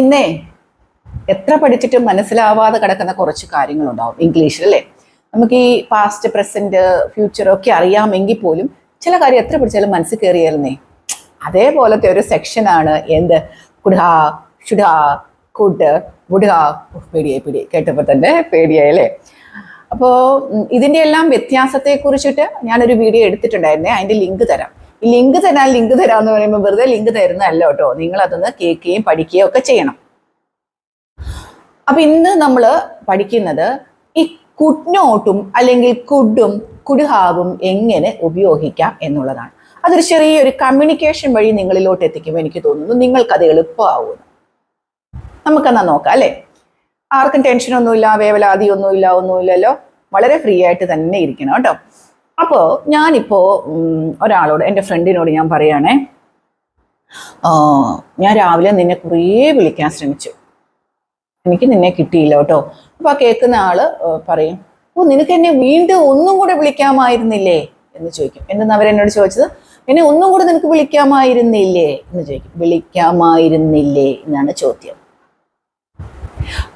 ഇന്നേ എത്ര പഠിച്ചിട്ടും മനസ്സിലാവാതെ കിടക്കുന്ന കുറച്ച് കാര്യങ്ങളുണ്ടാവും ഇംഗ്ലീഷിൽ അല്ലേ? നമുക്ക് ഈ പാസ്റ്റ് പ്രസന്റ് ഫ്യൂച്ചർ ഒക്കെ അറിയാമെങ്കിൽ പോലും ചില കാര്യം എത്ര പഠിച്ചാലും മനസ്സിൽ കയറിയായിരുന്നേ. അതേപോലത്തെ ഒരു സെക്ഷനാണ് എന്ത്? കുഡാ ഷുഡാ കുഡ് ബുഡാ പേടിയായി പേടി കേട്ടപ്പോൾ തന്നെ പേടിയായി അല്ലേ? അപ്പോൾ ഇതിന്റെ എല്ലാം വ്യത്യാസത്തെ കുറിച്ചിട്ട് ഞാനൊരു വീഡിയോ എടുത്തിട്ടുണ്ടായിരുന്നേ. അതിന്റെ ലിങ്ക് തരാം. ലിങ്ക് തരാൻ ലിങ്ക് തരാമെന്ന് പറയുമ്പോൾ വെറുതെ ലിങ്ക് തരുന്നതല്ല കേട്ടോ. നിങ്ങൾ അതൊന്ന് കേൾക്കുകയും പഠിക്കുകയും ഒക്കെ ചെയ്യണം. അപ്പൊ ഇന്ന് നമ്മൾ പഠിക്കുന്നത് ഈ കുഡ്നോട്ടും അല്ലെങ്കിൽ കുഡും കുഡുഹാവും എങ്ങനെ ഉപയോഗിക്കാം എന്നുള്ളതാണ്. അതൊരു ചെറിയൊരു കമ്മ്യൂണിക്കേഷൻ വഴി നിങ്ങളിലോട്ട് എത്തിക്കുമ്പോൾ എനിക്ക് തോന്നുന്നു. നിങ്ങൾക്കത് എളുപ്പമാവുന്നു. നമുക്കെന്നാ നോക്കാം അല്ലേ? ആർക്കും ടെൻഷനൊന്നുമില്ല വേവലാതിയൊന്നുമില്ല ഒന്നുമില്ലല്ലോ. വളരെ ഫ്രീ ആയിട്ട് തന്നെ ഇരിക്കണം കേട്ടോ. അപ്പോൾ ഞാനിപ്പോൾ ഒരാളോട് എന്റെ ഫ്രണ്ടിനോട് ഞാൻ പറയുകയാണേ ഞാൻ രാവിലെ നിന്നെ കുറേ വിളിക്കാൻ ശ്രമിച്ചു. എനിക്ക് നിന്നെ കിട്ടിയില്ല കേട്ടോ. അപ്പോൾ ആ കേൾക്കുന്ന ആൾ പറയും ഓ നിനക്ക് എന്നെ വീണ്ടും ഒന്നും കൂടെ വിളിക്കാമായിരുന്നില്ലേ? എന്ന് ചോദിക്കും. എന്തെന്ന് അവരെന്നോട് ചോദിച്ചത്? എന്നെ ഒന്നും കൂടെ നിനക്ക് വിളിക്കാമായിരുന്നില്ലേ? എന്ന് ചോദിക്കും. വിളിക്കാമായിരുന്നില്ലേ? എന്നാണ് ചോദ്യം.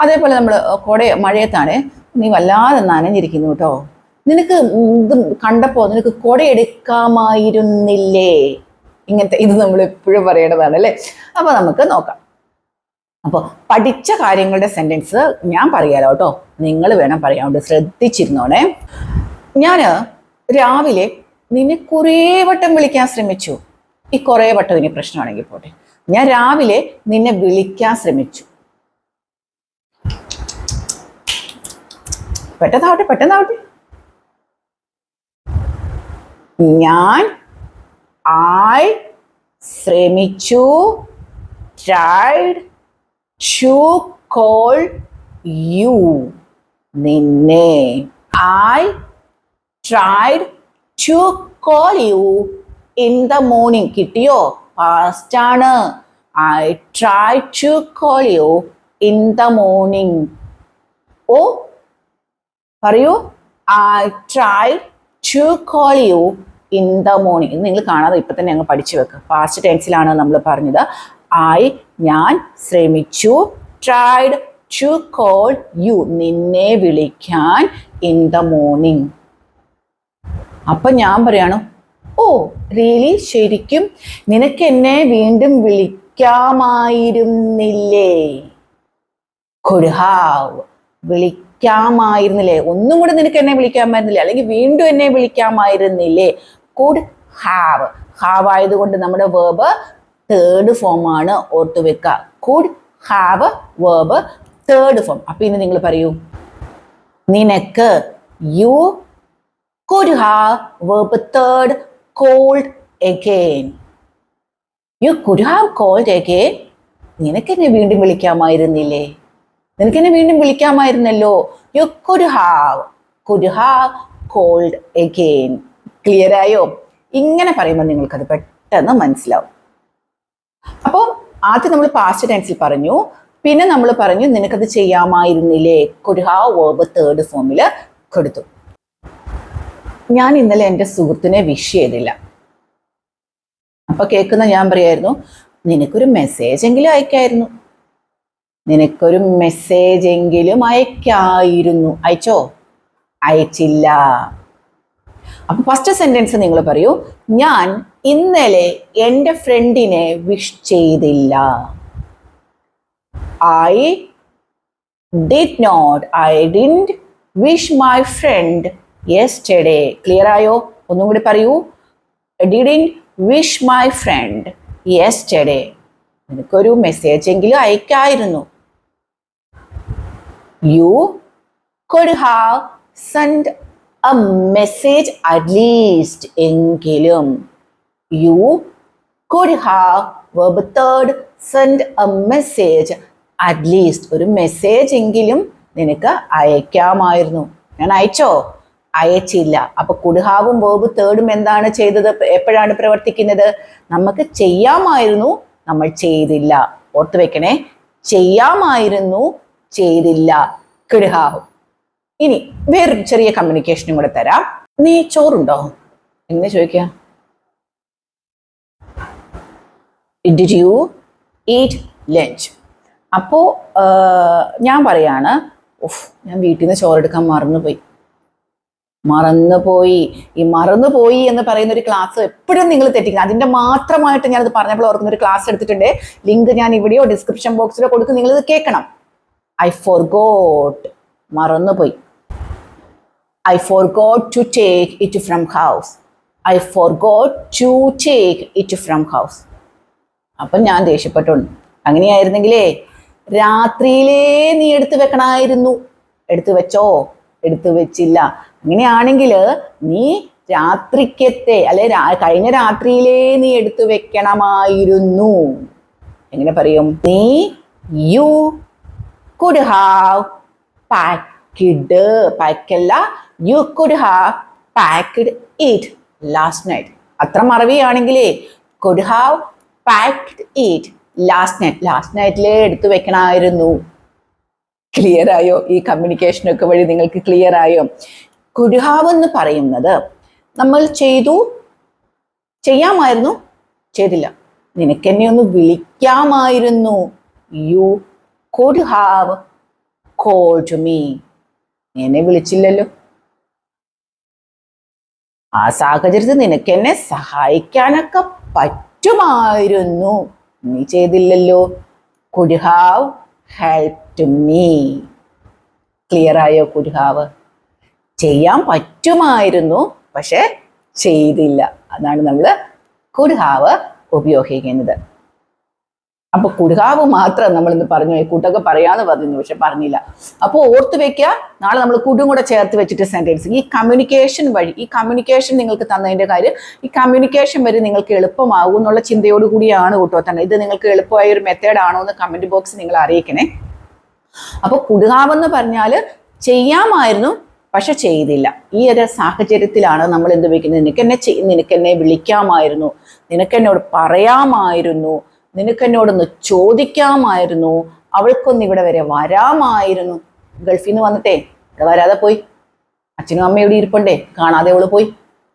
അതേപോലെ നമ്മൾ കുറെ മഴയത്താണ് നീ വല്ലാതെ നനഞ്ഞിരിക്കുന്നു കേട്ടോ. നിനക്ക് ഇത് കണ്ടപ്പോ നിനക്ക് കൊടയെടുക്കാമായിരുന്നില്ലേ? ഇങ്ങനത്തെ ഇത് നമ്മൾ എപ്പോഴും പറയേണ്ടതാണ് അല്ലേ? അപ്പൊ നമുക്ക് നോക്കാം. അപ്പോൾ പഠിച്ച കാര്യങ്ങളുടെ സെന്റൻസ് ഞാൻ പറയാലോ കേട്ടോ നിങ്ങൾ വേണം പറയാൻ വേണ്ടി ശ്രദ്ധിച്ചിരുന്നോണേ. ഞാൻ രാവിലെ നിന്നെ കുറേ വട്ടം വിളിക്കാൻ ശ്രമിച്ചു. ഈ കുറേ വട്ടം ഇനി പ്രശ്നമാണെങ്കിൽ പോട്ടെ. ഞാൻ രാവിലെ നിന്നെ വിളിക്കാൻ ശ്രമിച്ചു. പെട്ടെന്നാവട്ടെ പെട്ടെന്നാവട്ടെ. ഞാൻ ആയി ശ്രമിച്ചു tried to call you നിന്നെ I tried to call you in the morning കിട്ടിയോ past ആണ് I tried to call you in the morning ഓ പറയൂ I try to call you in the morning നിങ്ങൾ കാണാതെ ഇപ്പൊ തന്നെ അങ്ങ് പഠിച്ചു വെക്കുക പാസ്റ്റ് ടെൻസിലാണ് നമ്മൾ പറഞ്ഞത്. ഐ ഞാൻ ശ്രമിച്ചു. ട്രൈഡ് ടു കോൾ യു നിന്നെ വിളിക്കാൻ ഇൻ ദ മോർണിംഗ് അപ്പൊ ഞാൻ പറയാണ് ഓ റിയലി ശരിക്കും? നിനക്ക് എന്നെ വീണ്ടും വിളിക്കാമായിരുന്നില്ലേ? have വിളിക്കാമായിരുന്നില്ലേ? ഒന്നും കൂടെ നിനക്ക് എന്നെ വിളിക്കാമായിരുന്നില്ലേ? അല്ലെങ്കിൽ വീണ്ടും എന്നെ വിളിക്കാമായിരുന്നില്ലേ? കുഡ് ഹാവ് ഹാവ് ആയതുകൊണ്ട് നമ്മുടെ വേർബ് തേർഡ് ഫോം ആണ് ഓർത്തു വെക്കുക. Could have verb third form അപ്പൊ ഇനി നിങ്ങൾ പറയൂ. നിനക്ക് you could have verb third called again you could have called again നിനക്ക് എന്നെ വീണ്ടും വിളിക്കാമായിരുന്നില്ലേ? നിനക്ക് എന്നെ വീണ്ടും വിളിക്കാമായിരുന്നല്ലോ. You could have could have called again clear ആയോ ഇങ്ങനെ പറയുമ്പോൾ നിങ്ങൾക്കത് പെട്ടെന്ന് മനസ്സിലാവും. അപ്പോൾ ആദ്യം നമ്മൾ പാസ്റ്റ് ടെൻസിൽ പറഞ്ഞു. പിന്നെ നമ്മൾ പറഞ്ഞു നിനക്കത് ചെയ്യാമായിരുന്നില്ലേ? കുഡ് ഹാ വേർബ് തേർഡ് ഫോമിൽ കൊടുത്തു. ഞാൻ ഇന്നലെ എന്റെ സുഹൃത്തിനെ വിഷ് ചെയ്തില്ല. അപ്പൊ കേൾക്കുന്ന ഞാൻ പറയായിരുന്നു നിനക്കൊരു മെസ്സേജ് എങ്കിലും അയക്കായിരുന്നു. നിനക്കൊരു മെസ്സേജ് എങ്കിലും അയക്കായിരുന്നു. അയച്ചോ? അയച്ചില്ല. അപ്പൊ ഫസ്റ്റ് സെന്റൻസ് നിങ്ങൾ പറയൂ ഞാൻ ഇന്നലെ എന്റെ ഫ്രണ്ടിനെ വിഷ് ചെയ്തില്ല. I did not I didn't wish my friend yesterday clear ആയോ? ഒന്നും കൂടി പറയൂ didn't wish my friend yesterday നിനക്കൊരു മെസ്സേജ് എങ്കിലും അയക്കായിരുന്നു. You could have sent a message at least എങ്കിലും you could have verb third send a message at least ഒരു message എങ്കിലും നിനക്ക് അയക്കാമായിരുന്നു. ഞാൻ അയച്ചോ? അയച്ചില്ല. അപ്പൊ കുടുഹാവും വേബ് തേർഡും എന്താണ് ചെയ്തത്? എപ്പോഴാണ് പ്രവർത്തിക്കുന്നത്? നമുക്ക് ചെയ്യാമായിരുന്നു നമ്മൾ ചെയ്തില്ല. ഓർത്ത് വെക്കണേ. ചെയ്യാമായിരുന്നു ചെയ്തില്ല. കിടുഹാവും ഇനി വേറൊരു ചെറിയ കമ്മ്യൂണിക്കേഷനും കൂടെ തരാം. നീ ചോറുണ്ടോ? എങ്ങനെ ചോദിക്ക? ഡിഡ് യു ലഞ്ച് ഞാൻ പറയാണ് ഓഫ് ഞാൻ വീട്ടിൽ നിന്ന് ചോറെടുക്കാൻ മറന്നുപോയി. മറന്നുപോയി. ഈ മറന്നുപോയി എന്ന് പറയുന്ന ഒരു ക്ലാസ് എപ്പോഴും നിങ്ങൾ തെറ്റിക്കുന്നത് അതിന്റെ മാത്രമായിട്ട് ഞാനത് പറഞ്ഞപ്പോൾ ഓർക്കുന്ന ഒരു ക്ലാസ് എടുത്തിട്ടുണ്ട്. ലിങ്ക് ഞാൻ ഇവിടെയോ ഡിസ്ക്രിപ്ഷൻ ബോക്സിലോ കൊടുക്കും നിങ്ങൾ ഇത് കേൾക്കണം. ഐ ഫോർ ഗോട്ട് മറന്നുപോയി. I forgot to take it from house I forgot to take it from house അപ്പം ഞാൻ ദേഷ്യപ്പെട്ടുണ്ട് അങ്ങനെയായിരുന്നെങ്കിലേ രാത്രിയിലേ നീ എടുത്തു വെക്കണമായിരുന്നു എടുത്തു വെച്ചോ? എടുത്തു വെച്ചില്ല. അങ്ങനെയാണെങ്കിൽ നീ രാത്രിക്കത്തെ അല്ലെ കഴിഞ്ഞ രാത്രിയിലേ നീ എടുത്തു വെക്കണമായിരുന്നു. എങ്ങനെ പറയും? നീ you could have packed പാക്കല്ല you could have packed it last night അത്ര മറവിയാണെങ്കിലേ could have packed it last night last നൈറ്റിലേ എടുത്തു വെക്കണമായിരുന്നു ക്ലിയർ ആയോ? ഈ കമ്മ്യൂണിക്കേഷനൊക്കെ വഴി നിങ്ങൾക്ക് ക്ലിയർ ആയോ? കുരുഹാവ് എന്ന് പറയുന്നത് നമ്മൾ ചെയ്തു ചെയ്യാമായിരുന്നു ചെയ്തില്ല. നിനക്കെന്നെ ഒന്ന് വിളിക്കാമായിരുന്നു. You could have call to me എന്നെ വിളിച്ചില്ലല്ലോ. ആ സാഹചര്യത്തിൽ നിനക്ക് എന്നെ സഹായിക്കാനൊക്കെ പറ്റുമായിരുന്നു. നീ ചെയ്തില്ലല്ലോ. Could have help to me clear ആയോ കുഡ് ഹാവ് ചെയ്യാൻ പറ്റുമായിരുന്നു പക്ഷെ ചെയ്തില്ല. അതാണ് നമ്മൾ കുഡ് ഹാവ് ഉപയോഗിക്കുന്നത്. അപ്പൊ കുടുകാവ് മാത്രം നമ്മൾ ഇന്ന് പറഞ്ഞു കൂട്ടൊക്കെ പറയാന്ന് പറഞ്ഞു പക്ഷെ പറഞ്ഞില്ല. അപ്പോൾ ഓർത്ത് വെക്കുക നാളെ നമ്മൾ കുടും കൂടെ ചേർത്ത് വെച്ചിട്ട് സെന്റൻസ് ഈ കമ്മ്യൂണിക്കേഷൻ വഴി ഈ കമ്മ്യൂണിക്കേഷൻ നിങ്ങൾക്ക് തന്നതിന്റെ കാര്യം ഈ കമ്മ്യൂണിക്കേഷൻ വഴി നിങ്ങൾക്ക് എളുപ്പമാകും എന്നുള്ള ചിന്തയോട് കൂടിയാണ് കൂട്ടോ തന്നെ ഇത് നിങ്ങൾക്ക് എളുപ്പമായ ഒരു മെത്തേഡ് ആണോ എന്ന് കമന്റ് ബോക്സ് നിങ്ങൾ അറിയിക്കണേ. അപ്പൊ കുടുകാവെന്ന് പറഞ്ഞാൽ ചെയ്യാമായിരുന്നു പക്ഷെ ചെയ്തില്ല. ഈ ഒരു സാഹചര്യത്തിലാണ് നമ്മൾ എന്ത് വയ്ക്കുന്നത് നിനക്കെന്നെ നിനക്കെന്നെ വിളിക്കാമായിരുന്നു. നിനക്കെന്നോട് പറയാമായിരുന്നു. നിനക്ക് എന്നോടൊന്ന് ചോദിക്കാമായിരുന്നു. അവൾക്കൊന്ന് ഇവിടെ വരെ വരാമായിരുന്നു. ഗൾഫിൽ നിന്ന് വന്നിട്ടേ ഇവിടെ വരാതെ പോയി. അച്ഛനും അമ്മയും ഇവിടെ ഇരിപ്പണ്ടേ കാണാതെ അവൾ പോയി.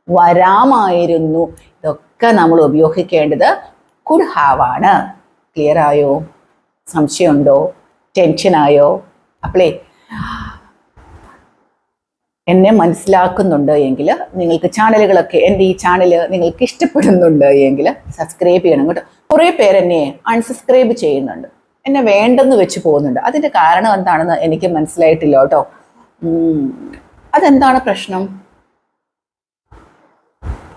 വരാമായിരുന്നു. ഇതൊക്കെ നമ്മൾ ഉപയോഗിക്കേണ്ടത് കുഡ് ഹാവ് ആണ്. ക്ലിയർ ആയോ? സംശയമുണ്ടോ? ടെൻഷനായോ അപ്പളേ എന്നെ മനസ്സിലാക്കുന്നുണ്ട് എങ്കിൽ നിങ്ങൾക്ക് ചാനലുകളൊക്കെ എന്റെ ഈ ചാനൽ നിങ്ങൾക്ക് ഇഷ്ടപ്പെടുന്നുണ്ട് എങ്കിൽ സബ്സ്ക്രൈബ് ചെയ്യണം കേട്ടോ. കുറേ പേര് എന്നെ അൺസബ്സ്ക്രൈബ് ചെയ്യുന്നുണ്ട്. എന്നെ വേണ്ടെന്ന് വെച്ച് പോകുന്നുണ്ട്. അതിന്റെ കാരണം എന്താണെന്ന് എനിക്ക് മനസ്സിലായിട്ടില്ല കേട്ടോ. അതെന്താണ് പ്രശ്നം?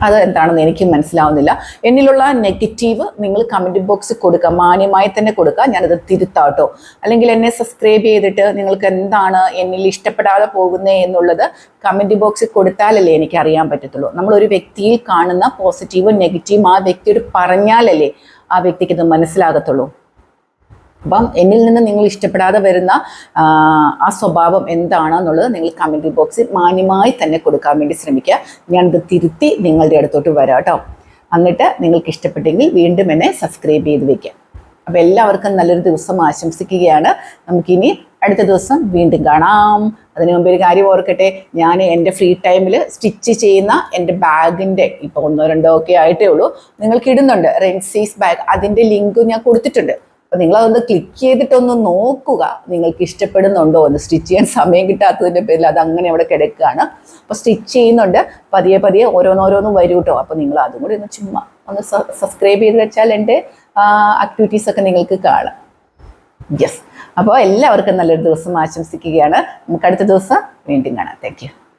അത് എന്താണെന്ന് എനിക്ക് മനസ്സിലാവുന്നില്ല. എന്നിലുള്ള നെഗറ്റീവ് നിങ്ങൾ കമന്റ് ബോക്സിൽ കൊടുക്കുക. മാന്യമായി തന്നെ കൊടുക്കുക. ഞാനത് തിരുത്താട്ടോ. അല്ലെങ്കിൽ എന്നെ സബ്സ്ക്രൈബ് ചെയ്തിട്ട് നിങ്ങൾക്ക് എന്താണ് എന്നിൽ ഇഷ്ടപ്പെടാതെ പോകുന്നത് എന്നുള്ളത് കമന്റ് ബോക്സിൽ കൊടുത്താലല്ലേ എനിക്ക് അറിയാൻ പറ്റത്തുള്ളൂ. നമ്മളൊരു വ്യക്തിയിൽ കാണുന്ന പോസിറ്റീവും നെഗറ്റീവും ആ വ്യക്തിയോട് പറഞ്ഞാലല്ലേ ആ വ്യക്തിക്ക് ഇത് മനസ്സിലാകത്തുള്ളൂ. അപ്പം എന്നിൽ നിന്ന് നിങ്ങൾ ഇഷ്ടപ്പെടാതെ വരുന്ന ആ, സ്വഭാവം എന്താണെന്നുള്ളത് നിങ്ങൾ കമന്റ് ബോക്സിൽ മാന്യമായി തന്നെ കൊടുക്കാൻ വേണ്ടി ശ്രമിക്കുക. ഞാനത് തിരുത്തി നിങ്ങളുടെ അടുത്തോട്ട് വരാം കേട്ടോ. എന്നിട്ട് നിങ്ങൾക്ക് ഇഷ്ടപ്പെട്ടെങ്കിൽ വീണ്ടും എന്നെ സബ്സ്ക്രൈബ് ചെയ്ത് വയ്ക്കാം അപ്പോൾ എല്ലാവർക്കും നല്ലൊരു ദിവസം ആശംസിക്കുകയാണ്. നമുക്കിനി അടുത്ത ദിവസം വീണ്ടും കാണാം. അതിനു മുമ്പ് ഒരു കാര്യം ഓർക്കട്ടെ. ഞാൻ എന്റെ ഫ്രീ ടൈമിൽ സ്റ്റിച്ച് ചെയ്യുന്ന എന്റെ ബാഗിന്റെ ഇപ്പോൾ ഒന്നോ രണ്ടോ ഒക്കെ ആയിട്ടേ ഉള്ളൂ. നിങ്ങൾക്ക് ഇടുന്നുണ്ട്. റെൻസീസ് ബാഗ് അതിന്റെ ലിങ്ക് ഞാൻ കൊടുത്തിട്ടുണ്ട്. നിങ്ങൾ അതൊന്ന് ക്ലിക്ക് ചെയ്തിട്ടൊന്ന് നോക്കുക. നിങ്ങൾക്ക് ഇഷ്ടപ്പെടുന്നുണ്ടോ എന്ന്. സ്റ്റിച്ച് ചെയ്യാൻ സമയം കിട്ടാത്തതിന്റെ പേരിൽ അത് അങ്ങനെ അവിടെ കിടക്കുകയാണ്. അപ്പോൾ സ്റ്റിച്ച് ചെയ്യുന്നുണ്ട്. പതിയെ പതിയെ ഓരോന്നോരോന്നും വരും കേട്ടോ. അപ്പൊ നിങ്ങൾ അതും കൂടി ഒന്ന് ചുമ്മാ ഒന്ന് സബ്സ്ക്രൈബ് ചെയ്ത് വെച്ചാൽ എന്റെ ആക്ടിവിറ്റീസ് ഒക്കെ നിങ്ങൾക്ക് കാണാം. യെസ് അപ്പോൾ എല്ലാവർക്കും നല്ലൊരു ദിവസം ആശംസിക്കുകയാണ്. നമുക്ക് അടുത്ത ദിവസം വീണ്ടും കാണാം. താങ്ക്